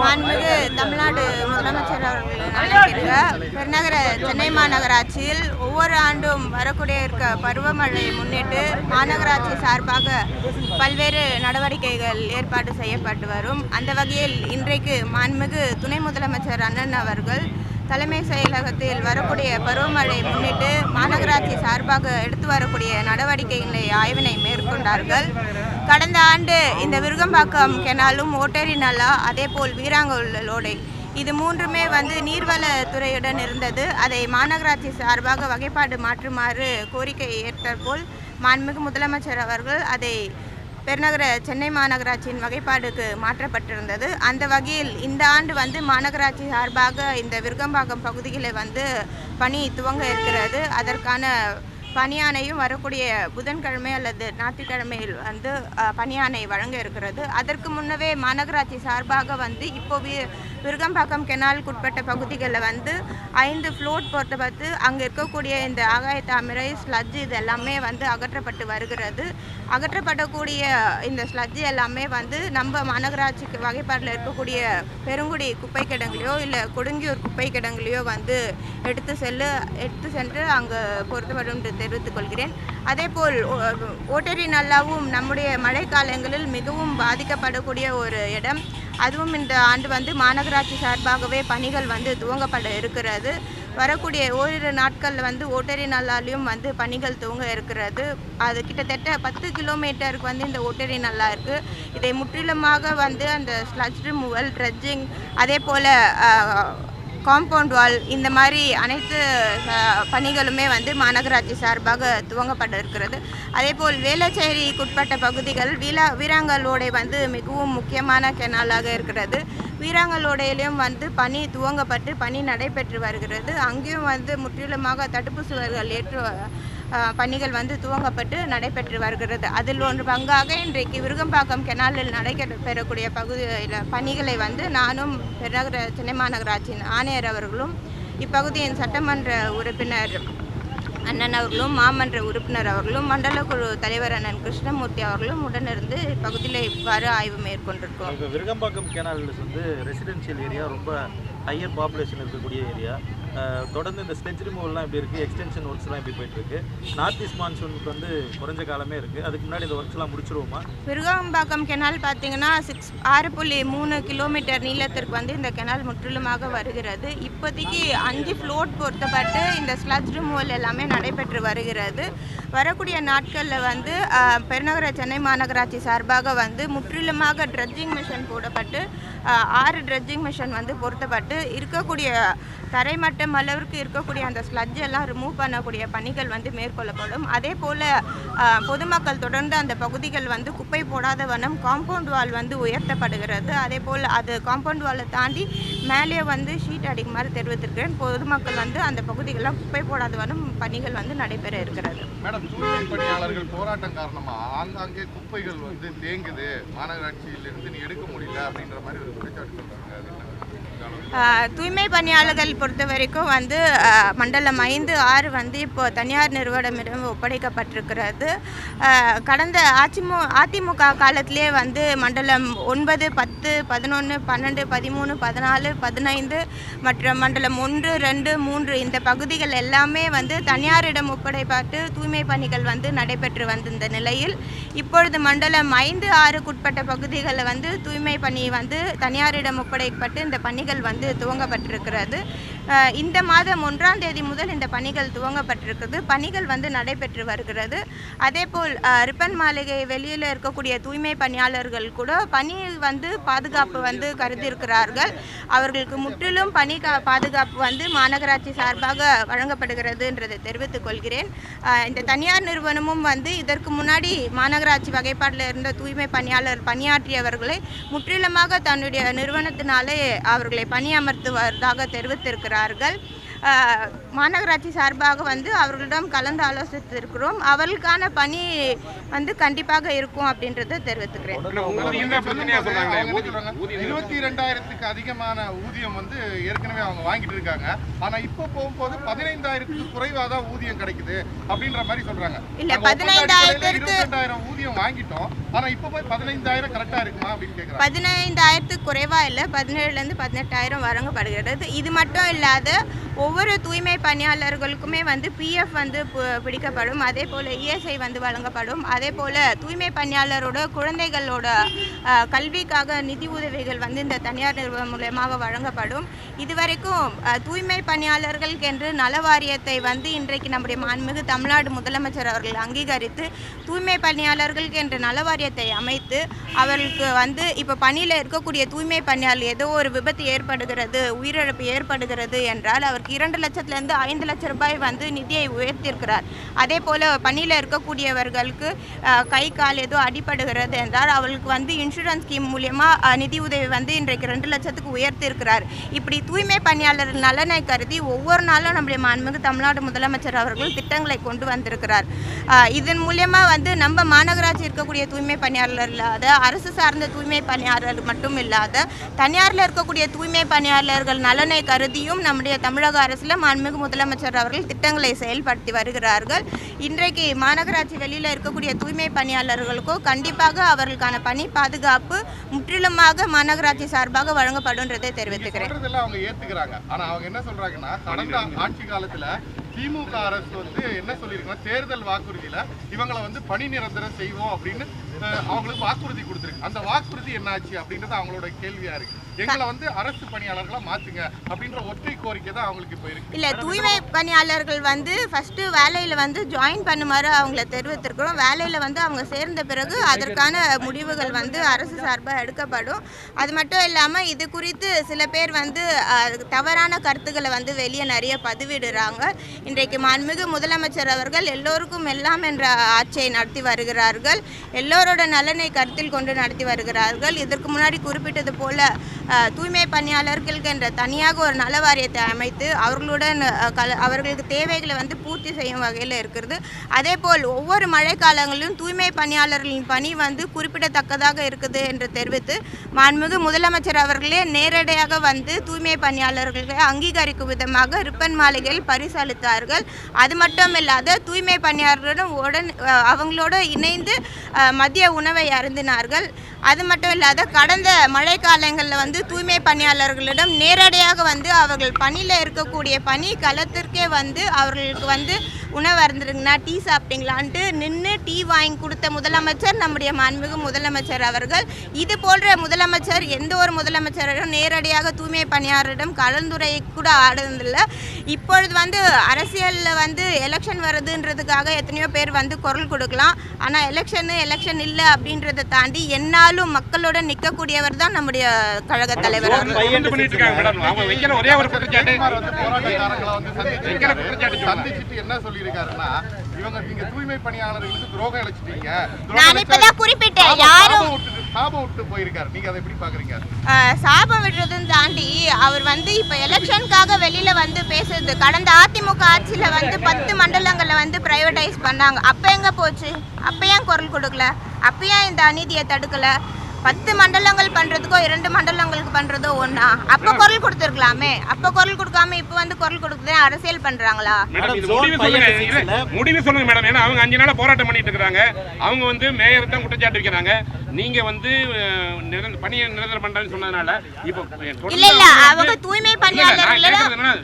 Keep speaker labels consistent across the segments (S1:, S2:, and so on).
S1: மாண்புமிகு தமிழ்நாடு முதலமைச்சர் அவர்கள் அழைக்கின்ற பெருநகர சென்னை மாநகராட்சியில் ஒவ்வொரு ஆண்டும் வரக்கூடிய இருக்க பருவமழை முன்னிட்டு மாநகராட்சி சார்பாக பல்வேறு நடவடிக்கைகள் ஏற்பாடு செய்யப்பட்டு வரும். அந்த வகையில் இன்றைக்கு மாண்புமிகு துணை முதலமைச்சர் அண்ணன் அவர்கள் தலைமை செயலகத்தில் வரக்கூடிய பருவமழை முன்னிட்டு மாநகராட்சி சார்பாக எடுத்து வரக்கூடிய நடவடிக்கைகளை ஆய்வினை மேற்கொண்டார்கள். கடந்த ஆண்டு இந்த விருகம்பாக்கம் கெனாலும் ஓட்டேரி நலா அதேபோல் வீராங்கோலோடை இது மூன்றுமே வந்து நீர்வளத்துறையுடன் இருந்தது. அதை மாநகராட்சி சார்பாக வகைப்பாடு மாற்றுமாறு கோரிக்கை ஏற்றபோல் மாண்புமிகு முதலமைச்சர் அவர்கள் அதை பெருநகர சென்னை மாநகராட்சியின் வகைப்பாடுக்கு மாற்றப்பட்டிருந்தது. அந்த வகையில் இந்த ஆண்டு வந்து மாநகராட்சி சார்பாக இந்த விருகம்பாக்கம் பகுதிகளை வந்து பணி துவங்க இருக்கிறது. அதற்கான பணியானையும் வரக்கூடிய புதன்கிழமை அல்லது ஞாயிற்றுக்கிழமையில் வந்து பனியானை பணியானை வழங்க இருக்கிறது. அதற்கு முன்னவே மாநகராட்சி சார்பாக வந்து இப்போ விருகம்பாக்கம் கெனாலுக்குட்பட்ட பகுதிகளில் வந்து ஐந்து ஃப்ளோட் பொறுத்த பார்த்து அங்கே இருக்கக்கூடிய இந்த ஆகாய தாமரை ஸ்லட்ஜ் இது எல்லாமே வந்து அகற்றப்பட்டு வருகிறது. அகற்றப்படக்கூடிய இந்த ஸ்லட்ஜ் எல்லாமே வந்து நம்ம மாநகராட்சிக்கு வகைப்பாட்டில் இருக்கக்கூடிய பெருங்குடி குப்பை கிடங்குலையோ இல்லை கொடுங்கியூர் குப்பை கிடங்குலையோ வந்து எடுத்து செல்லு எடுத்து சென்று அங்கே பொருத்தப்படும் தெரிவித்துக் கொள்கிறேன் அதேபோல் ஓட்டரி ஓட்டேரி நல்லாவும் நம்முடைய மழைக்காலங்களில் மிகவும் பாதிக்கப்படக்கூடிய ஒரு இடம். அதுவும் இந்த ஆண்டு வந்து மாநகராட்சி சார்பாகவே பணிகள் வந்து துவங்கப்பட இருக்கிறது. வரக்கூடிய ஓரிரு நாட்களில் வந்து ஓட்டரி நல்லாலையும் வந்து பணிகள் துவங்க இருக்கிறது. அது கிட்டத்தட்ட பத்து கிலோமீட்டருக்கு வந்து இந்த ஓட்டரி நல்லா இருக்குது இதை முற்றிலுமாக வந்து அந்த ஸ்லட்ஜ் ரிமூவல் ட்ரெட்ஜிங் அதே போல் காம்பவுண்ட் வால் இந்த மாதிரி அனைத்து பணிகளுமே வந்து மாநகராட்சி சார்பாக துவங்கப்பட இருக்கிறது அதேபோல் வேளச்சேரிக்குட்பட்ட பகுதிகள் வீலா வீராங்கலோடை வந்து மிகவும் முக்கியமான கெனாலாக இருக்கிறது. வீராங்கலோடையிலையும் வந்து பணி துவங்கப்பட்டு பணி நடைபெற்று வருகிறது. அங்கேயும் வந்து முற்றிலுமாக தடுப்பு சுவர்கள் ஏற்று பணிகள் வந்து துவங்கப்பட்டு நடைபெற்று வருகிறது. அதில் ஒன்று பங்காக இன்றைக்கு விருகம்பாக்கம் கெனாலில் நடைபெறக்கூடிய பகுதியில் பணிகளை வந்து நானும் பெருநகர சென்னை மாநகராட்சியின் ஆணையர் அவர்களும் இப்பகுதியின் சட்டமன்ற உறுப்பினர் அண்ணன் அவர்களும் மாமன்ற உறுப்பினர் அவர்களும் மண்டல குழு தலைவர் அண்ணன் கிருஷ்ணமூர்த்தி அவர்களும் உடனிருந்து இப்பகுதியில் இவ்வாறு ஆய்வு மேற்கொண்டிருக்கோம்.
S2: இப்போ விருகம்பாக்கம் கேனால் வந்து ரெசிடென்ஷியல் ஏரியா ரொம்ப ஹையர் பாப்புலேஷன் இருக்கக்கூடிய ஏரியா தொடர்ந்து இந்த ஸ்டெச் ரிமூவல்லாம் இப்படி இருக்குது எக்ஸ்டென்ஷன் ஒர்க்ஸ்லாம் இப்படி போயிட்டுருக்கு? நார்த் ஈஸ்ட் மான்சூனுக்கு வந்து குறைஞ்ச காலமே இருக்குது அதுக்கு முன்னாடி இந்த ஒர்க்ஸ்லாம் முடிச்சிருவோமா?
S1: விருகாம்பாக்கம் கெனால் பார்த்தீங்கன்னா சிக்ஸ் ஆறு புள்ளி மூணு கிலோமீட்டர் நீளத்திற்கு வந்து இந்த கெனால் முற்றிலுமாக வருகிறது. இப்போதைக்கு அஞ்சு ஃப்ளோட் பொறுத்தப்பட்டு இந்த ஸ்லட்ஜ் ரிமூவல் எல்லாமே நடைபெற்று வருகிறது. வரக்கூடிய நாட்களில் வந்து பெருநகர சென்னை மாநகராட்சி சார்பாக வந்து முற்றிலுமாக ட்ரெட்ஜிங் மிஷின் போடப்பட்டு ஆறு ட்ரெட்ஜிங் மிஷின் வந்து பொருத்தப்பட்டு இருக்கக்கூடிய தரைமட்டம் அளவிற்கு இருக்கக்கூடிய அந்த ஸ்லட்ஜ் எல்லாம் ரிமூவ் பண்ணக்கூடிய பணிகள் வந்து மேற்கொள்ளப்படும். அதே போல் பொதுமக்கள் தொடர்ந்து அந்த பகுதிகள் வந்து குப்பை போடாத வண்ணம் காம்பவுண்ட் வால் வந்து உயர்த்தப்படுகிறது. அதே போல் அது காம்பவுண்ட் வாலை தாண்டி மேலே வந்து ஷீட் அடிக்குமாறு தெரிவித்திருக்கிறேன். பொதுமக்கள் வந்து அந்த பகுதிகளெலாம் குப்பை போடாத வண்ணம் பணிகள் வந்து நடைபெற இருக்கிறது.
S3: மேடம் தூய்மை பணியாளர்கள் போராட்டம் காரணமாக ஆங்காங்கே குப்பைகள் வந்து தேங்குது? மாநகராட்சியிலிருந்து நீ எடுக்க முடியல அப்படின்ற மாதிரி ஒரு குற்றச்சாட்டு
S1: சொல்கிறாங்க தூய்மை பணியாளர்கள் பொறுத்த வரைக்கும் வந்து மண்டலம் ஐந்து ஆறு வந்து இப்போ தனியார் நிறுவனமிடம் ஒப்படைக்கப்பட்டிருக்கிறது. கடந்த அதிமு அதிமுக காலத்திலே வந்து மண்டலம் ஒன்பது பத்து பதினொன்று பன்னெண்டு பதிமூணு பதினாலு பதினைந்து மற்றும் மண்டலம் ஒன்று ரெண்டு மூன்று இந்த பகுதிகள் எல்லாமே வந்து தனியாரிடம் ஒப்படைப்பட்டு தூய்மை பணிகள் வந்து நடைபெற்று வந்திருந்த நிலையில் இப்பொழுது மண்டலம் ஐந்து ஆறுக்குட்பட்ட பகுதிகளில் வந்து தூய்மை பணி வந்து தனியாரிடம் ஒப்படைக்கப்பட்டு இந்த பணிகள் வந்து துவங்கப்பட்டிருக்கிறது. இந்த மாதம் ஒன்றாம் தேதி முதல் இந்த பணிகள் துவங்கப்பட்டிருக்கிறது பணிகள் வந்து நடைபெற்று வருகிறது. அதேபோல் அஹ், ரிப்பன் மாளிகை வெளியில் இருக்கக்கூடிய தூய்மை பணியாளர்கள் கூட பணி வந்து பாதுகாப்பு வந்து கருதியிருக்கிறார்கள். அவர்களுக்கு முற்றிலும் பணி கா- பாதுகாப்பு வந்து மாநகராட்சி சார்பாக வழங்கப்படுகிறதுன்றதை தெரிவித்துக் கொள்கிறேன். இந்த தனியார் நிறுவனமும் வந்து இதற்கு முன்னாடி மாநகராட்சி வகைப்பாட்டில் இருந்த தூய்மை பணியாளர் பணியாற்றியவர்களை முற்றிலுமாக தன்னுடைய நிறுவனத்தினாலே அவர்களை பணியமர்த்துவதாக தெரிவித்திருக்கிறார் வருகிறார்கள் மாநகராட்சி சார்பாக வந்து அவர்களிடம் கலந்து ஆலோசித்திருக்கிறோம். அவர்களுக்கான பணி வந்து கண்டிப்பாக இருக்கும் அப்படின்றத தெரிவித்துக்கிறேன்.
S3: இருபத்தி ரெண்டாயிரத்துக்கு அதிகமான ஊதியம் வந்து ஏற்கனவே அவங்க வாங்கிட்டு இருக்காங்க. ஆனா இப்ப போகும்போது பதினைந்தாயிரத்துக்கு குறைவா தான் ஊதியம் கிடைக்குது அப்படின்ற மாதிரி சொல்றாங்க.
S1: இல்ல,
S3: ரெண்டாயிரம் ஊதியம் வாங்கிட்டோம். ஆனா இப்ப போய் பதினைந்தாயிரம் கரெக்டா இருக்குமா அப்படின்னு கேக்குறாங்க.
S1: பதினைந்தாயிரத்துக்கு குறைவா இல்லை பதினேழுலேருந்து பதினெட்டாயிரம் வழங்கப்படுகிறது இது மட்டும் இல்லாத ஒவ்வொரு தூய்மை பணியாளர்களுக்குமே வந்து பிஎஃப் வந்து பு- பிடிக்கப்படும். அதே போல் இஎஸ்ஐ வந்து வழங்கப்படும். அதே போல் தூய்மை பணியாளரோட குழந்தைகளோட கல்விக்காக நிதி உதவிகள் வந்து இந்த தனியார் நிறுவனம் மூலயமாக வழங்கப்படும். இதுவரைக்கும் அஹ், தூய்மை பணியாளர்களுக்கென்று நல வாரியத்தை வந்து இன்றைக்கு நம்முடைய மாண்புமிகு தமிழ்நாடு முதலமைச்சர் அவர்கள் அங்கீகரித்து தூய்மை பணியாளர்களுக்கு என்று நல வாரியத்தை அமைத்து அவர்களுக்கு வந்து இப்போ பணியில் இருக்கக்கூடிய தூய்மை பணியாளர் ஏதோ ஒரு விபத்து ஏற்படுகிறது உயிரிழப்பு ஏற்படுகிறது என்றால் அவர் இரண்டு லட்சத்துலேருந்து ஐந்து லட்சம் ரூபாய் வந்து நிதியை உயர்த்தியிருக்கிறார். அதே போல் பணியில் இருக்கக்கூடியவர்களுக்கு கை கால் ஏதோ அடிபடுகிறது என்றால் அவளுக்கு வந்து இன்சூரன்ஸ் ஸ்கீம் மூலியமாக நிதி உதவி வந்து இன்றைக்கு ரெண்டு லட்சத்துக்கு உயர்த்தியிருக்கிறார். இப்படி தூய்மை பணியாளர் நலனை கருதி ஒவ்வொரு நாளும் நம்முடைய மாண்புமிகு தமிழ்நாடு முதலமைச்சர் அவர்கள் திட்டங்களை கொண்டு வந்திருக்கிறார். இதன் மூலயமா வந்து நம்ம மாநகராட்சி இருக்கக்கூடிய தூய்மை பணியாளர் இல்லாத அரசு சார்ந்த தூய்மை பணியாளர் மட்டும் இல்லாத தனியாரில் இருக்கக்கூடிய தூய்மை பணியாளர்கள் நலனை கருதியும் நம்முடைய தமிழக அரசில் மாண்புமிகு முதலமைச்சர் அவர்கள் திட்டங்களை செயல்படுத்தி வருகிறார்கள். இன்றைக்கு மாநகராட்சி வெளியில் இருக்கக்கூடிய தூய்மை பணியாளர்களுக்கோ கண்டிப்பாக அவர்களுக்கான பணி பாதுகாப்பு முற்றிலுமாக மாநகராட்சி சார்பாக வழங்கப்படும்ன்றதை தெரிவித்துக்கிறேன்.
S3: அவங்க ஏத்துக்கிறாங்க. ஆனா அவங்க என்ன சொல்றாங்கன்னா கடந்த ஆட்சி காலத்துல திமுக அரசு வந்து என்ன சொல்லியிருக்குன்னா தேர்தல் வாக்குறுதியில இவங்களை வந்து பணி நிரந்தரம் செய்வோம் அப்படின்னு அவங்களுக்கு வாக்குறுதி கொடுத்துருக்கு. அந்த வாக்குறுதி என்னாச்சு அப்படின்றது அவங்களோட கேள்வியா இருக்கு. எங்களை வந்து அரசு பணியாளர்களா மாத்துங்க அப்படின்ற ஒற்றை கோரிக்கை தான் அவங்களுக்கு இப்போ இருக்கு.
S1: இல்லை தூய்மை பணியாளர்கள் வந்து ஃபஸ்ட்டு வேலையில் வந்து ஜாயின் பண்ணுமாறு அவங்கள தெரிவித்திருக்கிறோம். வேலையில் வந்து அவங்க சேர்ந்த பிறகு அதற்கான முடிவுகள் வந்து அரசு சார்பாக எடுக்கப்படும். அது மட்டும் இல்லாமல் இது குறித்து சில பேர் வந்து தவறான கருத்துக்களை வந்து வெளியே நிறைய பதிவிடுறாங்க. இன்றைக்கு மாண்புமிகு முதலமைச்சர் அவர்கள் எல்லோருக்கும் எல்லாம் என்ற ஆட்சியை நடத்தி வருகிறார்கள். எல்லோரோட நலனை கருத்தில் கொண்டு நடத்தி வருகிறார்கள். இதற்கு முன்னாடி குறிப்பிட்டது போல தூய்மை பணியாளர்களுக்கு என்ற தனியாக ஒரு நல வாரியத்தை அமைத்து அவர்களுடன் கல அவர்களுக்கு தேவைகளை வந்து பூர்த்தி செய்யும் வகையில் இருக்கிறது. அதே போல் ஒவ்வொரு மழைக்காலங்களிலும் தூய்மை பணியாளர்களின் பணி வந்து குறிப்பிடத்தக்கதாக இருக்குது என்று தெரிவித்து மாண்புமிகு முதலமைச்சர் அவர்களே நேரடியாக வந்து தூய்மை பணியாளர்களை அங்கீகரிக்கும் விதமாக ரிப்பன் மாளிகையில் பரிசளித்தார்கள் அது மட்டும் இல்லாத தூய்மை பணியாளர்களுடன் உடன் அவங்களோட இணைந்து மதிய உணவை அருந்தினார்கள். அது மட்டும் இல்லாத கடந்த மழை காலங்களில் வந்து தூய்மை பணியாளர்களிடம் நேரடியாக வந்து அவர்கள் பணியில் இருக்கக்கூடிய பணி களத்திற்கே வந்து அவர்களுக்கு வந்து உணவு அருந்துருங்கண்ணா டீ சாப்பிட்டீங்களான்ட்டு நின்று டீ வாங்கி கொடுத்த முதலமைச்சர் நம்முடைய மாண்புமிகு முதலமைச்சர் அவர்கள். இது போன்ற முதலமைச்சர் எந்த ஒரு முதலமைச்சரும் நேரடியாக தூய்மை பணியாளரிடம் கலந்துரை கூட ஆடுனதில்லை. இப்பொழுது வந்து அரசியலில் வந்து எலெக்ஷன் வருதுன்றதுக்காக எத்தனையோ பேர் வந்து குரல் கொடுக்கலாம். ஆனால் எலெக்ஷனு எலெக்ஷன் இல்லை அப்படின்றத தாண்டி என்னாலும் மக்களோட நிற்கக்கூடியவர் தான் நம்முடைய கழக தலைவர் அவர்கள்.
S4: வந்து
S3: சொல்லியிருக்காருன்னா இவங்க நீங்க தூய்மை பணியாளர்களுக்கு துரோகம் இழைச்சிட்டீங்க
S1: நான் இப்பதான் குறிப்பிட்டேன் யாரும்
S3: சாபம் விட்டு போயிருக்காரு. நீங்க அதை எப்படி பாக்குறீங்க?
S1: சாபம் விடுறதுன்னு தாண்டி அவர் வந்து இப்போ எலெக்ஷனுக்காக வெளியில வந்து பேசுறது. கடந்த அதிமுக ஆட்சியில வந்து பத்து மண்டலங்களை வந்து பிரைவேடைஸ் பண்ணாங்க. அப்போ எங்க போச்சு? அப்போ ஏன் குரல் கொடுக்கல? அப்போ ஏன் இந்த அநீதியை தடுக்கல? பத்து மண்டலங்கள் பண்றதுக்கோ இரண்டு மண்டலங்களுக்கு பண்றதோ ஒண்ணா? அப்போ குரல் கொடுத்துருக்கலாமே. அப்போ குரல் கொடுக்காம இப்போ வந்து குரல் கொடுக்குறது அரசியல் பண்றாங்களா?
S4: மேடம் இது
S2: zone
S4: முடிவு சொல்லுங்க மேடம். ஏன்னா அவங்க அஞ்சு நாளா போராட்டம் பண்ணிட்டு இருக்காங்க அவங்க வந்து மேயர் தான் குற்றச்சாட்டு வைக்கிறாங்க. நீங்க வந்து பணியை நிரந்தரம் பண்றேன்னு சொன்னதுனால இப்போ
S1: இல்ல இல்ல.
S4: அவங்க
S1: தூய்மை
S4: இல்ல, இல்ல, நான்
S1: பணியாளர்களோட
S4: கேட்கறது என்னன்னா,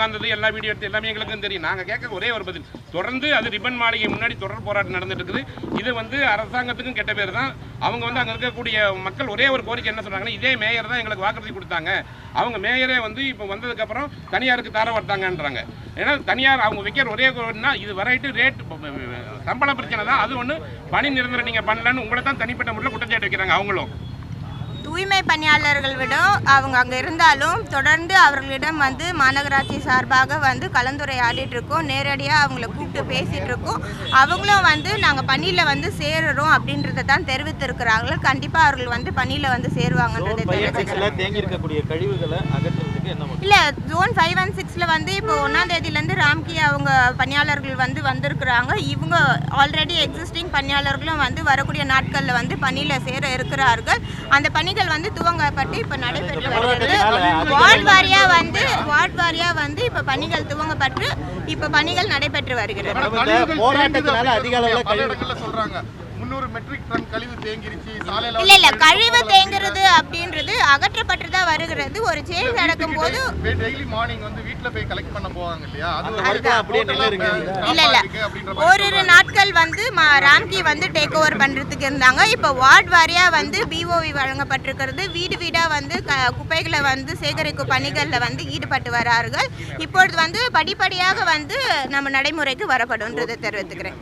S4: உட்காந்தது எல்லா வீடியோ எடுத்து எல்லாமே எங்களுக்கும் தெரியும். நாங்கள் கேட்க ஒரே ஒரு பதில். தொடர்ந்து அது ரிப்பன் மாளிகை முன்னாடி தொடர் போராட்டம் நடந்துட்டு இருக்குது. இது வந்து அரசாங்கத்துக்கும் கெட்ட பேர் தான். அவங்க வந்து அங்கே இருக்கக்கூடிய மக்கள் ஒரே ஒரு கோரிக்கை என்ன சொல்கிறாங்கன்னா இதே மேயர் தான் எங்களுக்கு வாக்குறுதி கொடுத்தாங்க. அவங்க மேயரே வந்து இப்போ வந்ததுக்கப்புறம் தனியாருக்கு தர வர்த்தாங்கன்றாங்க ஏன்னா தனியார் அவங்க வைக்கிற ஒரே கோரினா இது வரைட்டு ரேட் சம்பள பிரச்சனை தான். அது ஒன்று பணி நிரந்தரம் நீங்கள் பண்ணலன்னு உங்களை தான் தனிப்பட்ட முறையில் குற்றச்சாட்டு வைக்கிறாங்க அவங்களும்.
S1: தூய்மை பணியாளர்கள் விட அவங்க அங்கே இருந்தாலும் தொடர்ந்து அவர்களிடம் வந்து மாநகராட்சி சார்பாக வந்து கலந்துரையாடிட்டு இருக்கோம். நேரடியாக அவங்கள கூப்பிட்டு பேசிட்டு இருக்கோம். அவங்களும் வந்து நாங்கள் பணியில் வந்து சேருறோம் அப்படின்றத தான் தெரிவித்திருக்கிறாங்க. கண்டிப்பாக அவர்கள் வந்து பணியில் வந்து சேருவாங்கன்றதை
S2: தேங்கி இருக்கக்கூடிய கழிவுகளை பண்ணுறது
S1: இல்லை ஜோன் ஃபைவ் அண்ட் சிக்ஸில் வந்து இப்போ ஒன்றாம் தேதியிலேருந்து ராம்கி அவங்க பணியாளர்கள் வந்து வந்திருக்கிறாங்க. இவங்க ஆல்ரெடி எக்ஸிஸ்டிங் பணியாளர்களும் வந்து வரக்கூடிய நாட்களில் வந்து பணியில் சேர இருக்கிறார்கள். அந்த பணிகள் வந்து துவங்கப்பட்டு இப்போ நடைபெற்று வருகிறது. வார்டு வாரியாக வந்து வார்டு வாரியாக வந்து இப்போ பணிகள் துவங்கப்பட்டு இப்போ பணிகள் நடைபெற்று வருகிறது.
S5: போராட்டத்தினால அதிக அளவுல
S3: சொல்றாங்க. முந்நூறு மெட்ரிக் டன் கழிவு தேங்கிருச்சு. சாலையில
S1: இல்ல இல்ல. கழிவு தேங்குறது அப்படின்றது அகற்றப்பட்டு தான் வருகிறது. ஒரு சேஞ்ச் நடக்கும் போது
S3: டெய்லி மார்னிங் வந்து வீட்ல போய் கலெக்ட் பண்ண போவாங்க இல்லையா? அது
S5: அப்படியே.
S1: இல்ல இல்ல. ஓரிரு நாட்கள் வந்து ம- ராம்கி வந்து டேக் ஓவர் பண்றதுக்கு இருந்தாங்க. இப்போ வார்டு வாரியா வந்து பிஓவி வழங்கப்பட்டிருக்கிறது. வீடு வீடா வந்து குப்பைகளை வந்து சேகரிக்கும் பணிகளில் வந்து ஈடுபட்டு வரார்கள். இப்பொழுது வந்து படிப்படியாக வந்து நம்ம நடைமுறைக்கு வரப்படும்ன்றதை தெரிவித்துக்கிறேன்.